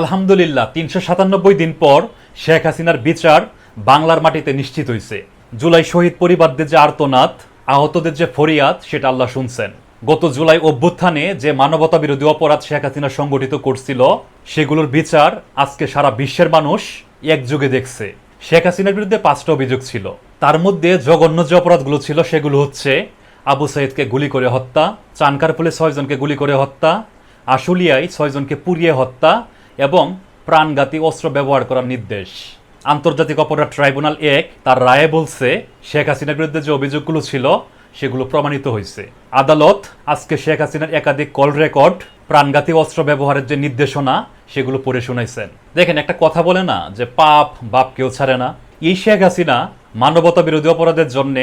আলহামদুলিল্লাহ, তিনশো সাতানব্বই দিন পর শেখ হাসিনার বিচার বাংলার মাটিতে নিশ্চিত হয়েছে। জুলাই শহীদ পরিবারদের যে আর্তনাদ, আহতদের যে ফরিয়াদ, সেটা আল্লাহ শুনছেন। গত জুলাই অভ্যুত্থানে যে মানবতা বিরোধী অপরাধ শেখ হাসিনা সংগঠিত করছিল, সেগুলোর বিচার আজকে সারা বিশ্বের মানুষ একযোগে দেখছে। শেখ হাসিনার বিরুদ্ধে পাঁচটা অভিযোগ ছিল। তার মধ্যে জঘন্য যে অপরাধগুলো ছিল, সেগুলো হচ্ছে আবু সাইদকে গুলি করে হত্যা চানকারপুলে ছয়জনকে গুলি করে হত্যা, আশুলিয়ায় ছয়জনকে পুড়িয়ে হত্যা এবং প্রাণঘাতী অস্ত্র ব্যবহার করার নির্দেশ। আন্তর্জাতিক অপরাধ ট্রাইব্যুনাল এক তার রায়ে বলছে, শেখ হাসিনার বিরুদ্ধে যে অভিযোগগুলো ছিল, সেগুলো প্রমাণিত হয়েছে। আদালত আজকে শেখ হাসিনার একাধিক কল রেকর্ড, প্রাণঘাতী অস্ত্র ব্যবহারের যে নির্দেশনা, সেগুলো পড়ে শুনাইছেন দেখেন, একটা কথা বলে না যে পাপ, বাপ কেউ ছাড়ে না। এই শেখ হাসিনা মানবতা বিরোধী অপরাধের জন্য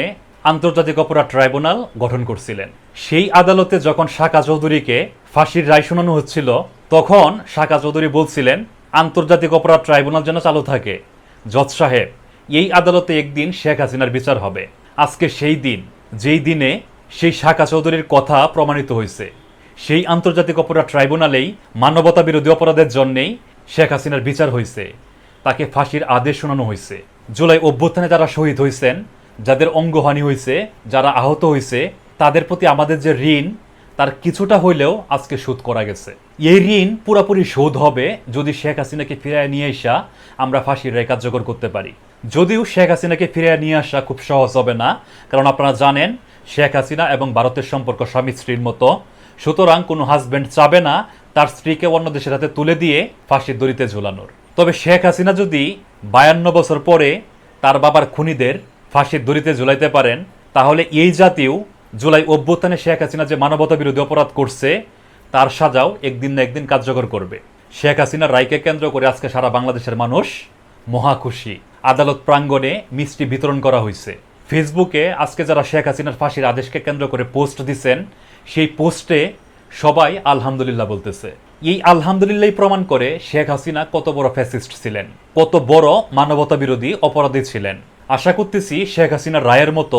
আন্তর্জাতিক অপরাধ ট্রাইব্যুনাল গঠন করছিলেন। সেই আদালতে যখন শাখা চৌধুরীকে ফাঁসির রায় শোনানো হচ্ছিল তখন শাকা চৌধুরী বলছিলেন, আন্তর্জাতিক অপরাধ ট্রাইব্যুনাল যেন চালু থাকে। জজ সাহেব, এই আদালতে একদিন শেখ হাসিনার বিচার হবে। আজকে সেই দিন, যেই দিনে সেই শাখা চৌধুরীর কথা প্রমাণিত হয়েছে। সেই আন্তর্জাতিক অপরাধ ট্রাইব্যুনালেই মানবতা বিরোধী অপরাধের জন্যেই শেখ হাসিনার বিচার হয়েছে। তাকে ফাঁসির আদেশ শোনানো হয়েছে। জুলাই অভ্যুত্থানে যারা শহীদ হয়েছেন, যাদের অঙ্গহানি হয়েছে, যারা আহত হয়েছে, তাদের প্রতি আমাদের যে ঋণ তার কিছুটা হইলেও আজকে শোধ করা গেছে। এই ঋণ পুরোপুরি শোধ হবে যদি শেখ হাসিনাকে ফিরিয়ে নিয়ে আসা আমরা ফাঁসির রায় কার্যকর করতে পারি। যদিও শেখ হাসিনাকে ফিরিয়ে নিয়ে আসা খুব সহজ হবে না, কারণ আপনারা জানেন, শেখ হাসিনা এবং ভারতের সম্পর্ক স্বামী স্ত্রীর মতো। সুতরাং কোনো হাজব্যান্ড চাবে না, তার স্ত্রীকে অন্য দেশের হাতে তুলে দিয়ে ফাঁসির দড়িতে ঝুলানোর। তবে শেখ হাসিনা যদি বায়ান্ন বছর পরে তার বাবার খুনিদের ফাঁসির দড়িতে ঝুলাইতে পারেন, তাহলে এই জাতীয় জুলাই অভ্যুত্থানে শেখ হাসিনা যে মানবতা বিরোধী অপরাধ করছে, তার সাজাও একদিন না একদিন কার্যকর করবে। শেখ হাসিনা রায়কে কেন্দ্র করে আজকে সারা বাংলাদেশের মানুষ মহা খুশি। আদালত প্রাঙ্গণে মিষ্টি বিতরণ করা হয়েছে। ফেসবুকে আজকে যারা শেখ হাসিনার ফাঁসির আদেশকে কেন্দ্র করে পোস্ট দিচ্ছেন সেই পোস্টে সবাই আলহামদুলিল্লাহ বলতেছে। এই আলহামদুলিল্লাহ প্রমাণ করে শেখ হাসিনা কত বড় ফ্যাসিস্ট ছিলেন, কত বড় মানবতা বিরোধী অপরাধী ছিলেন। আশা করতেছি শেখ হাসিনার রায়ের মতো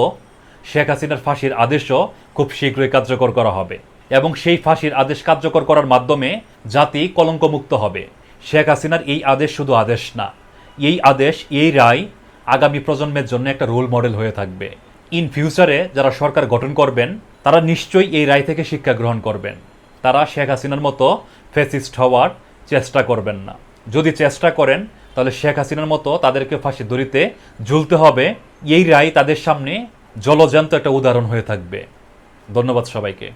শেখ হাসিনার ফাঁসির আদেশও খুব শীঘ্রই কার্যকর করা হবে এবং সেই ফাঁসির আদেশ কার্যকর করার মাধ্যমে জাতি কলঙ্কমুক্ত হবে। শেখ হাসিনার এই আদেশ শুধু আদেশ না, এই আদেশ, এই রায় আগামী প্রজন্মের জন্য একটা রোল মডেল হয়ে থাকবে। ইন ফিউচারে যারা সরকার গঠন করবেন, তারা নিশ্চয়ই এই রায় থেকে শিক্ষা গ্রহণ করবেন। তারা শেখ হাসিনার মতো ফেসিস্ট হওয়ার চেষ্টা করবেন না। যদি চেষ্টা করেন, তাহলে শেখ হাসিনার মতো তাদেরকে ফাঁসি দড়িতে ঝুলতে হবে। এই রায় তাদের সামনে জলজান্ত একটা উদাহরণ হয়ে থাকবে। ধন্যবাদ সবাইকে।